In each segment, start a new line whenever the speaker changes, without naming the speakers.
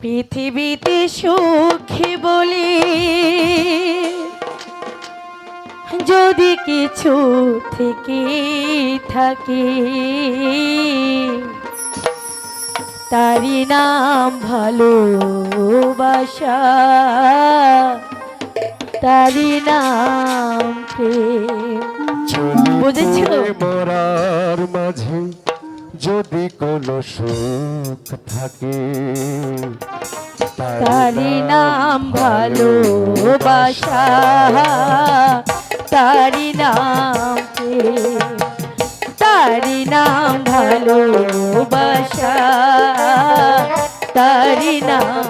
পৃথিবীতে সুখী বলি যদি কিছু থেকে থাকে তারি নাম ভালোবাসা তারি নাম বুঝেছ?
মাঝে যদি কোনো সুখ থাকে
তারি নাম ভালোবাসা তারি নাম। তারি নাম ভালোবাসা তারি নাম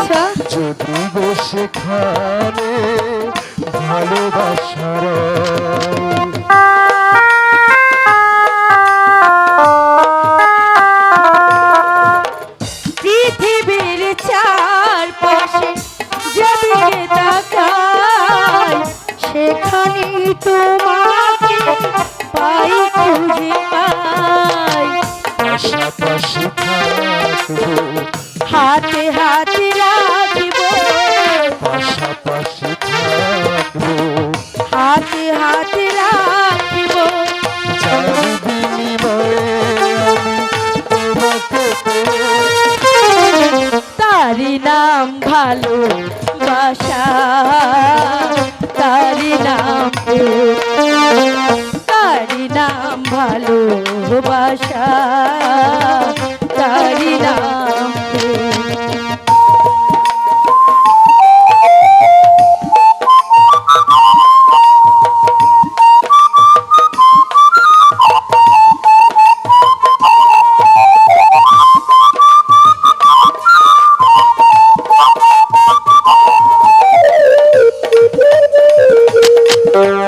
আচ্ছা।
যদি গো সেখানে ভালোবাসার
পৃথিবীর চারপাশে যেদিকে তাকাই সেখানে তোমাকে পাই।
পাশাপাশি থাকব
হাতে হাতে রাখিব।
পাশাপাশি থাকব
হাতে হাতে রাখিব। তারি নাম ভালো বাসা তারি নাম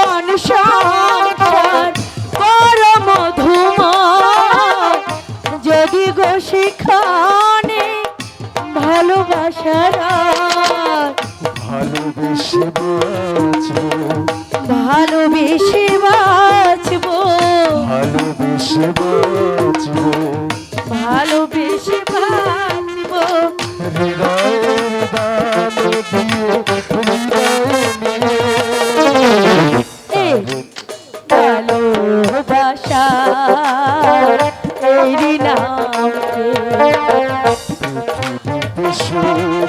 জীবন সংসার পর মধুময়। যদি গো সেখানে ভালোবাসার ভালোবেসে বাঁচবো।
ভালোবেসে বাঁচবো।
ভালোবেসে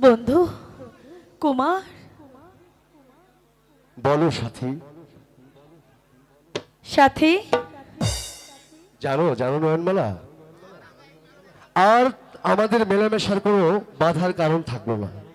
বন্ধু কুমার।
বলো সাথী।
সাথী।
জানো জানো নয়নমালা? আর আমাদের মেলামেশার কোনো বাধার কারণ থাকল না।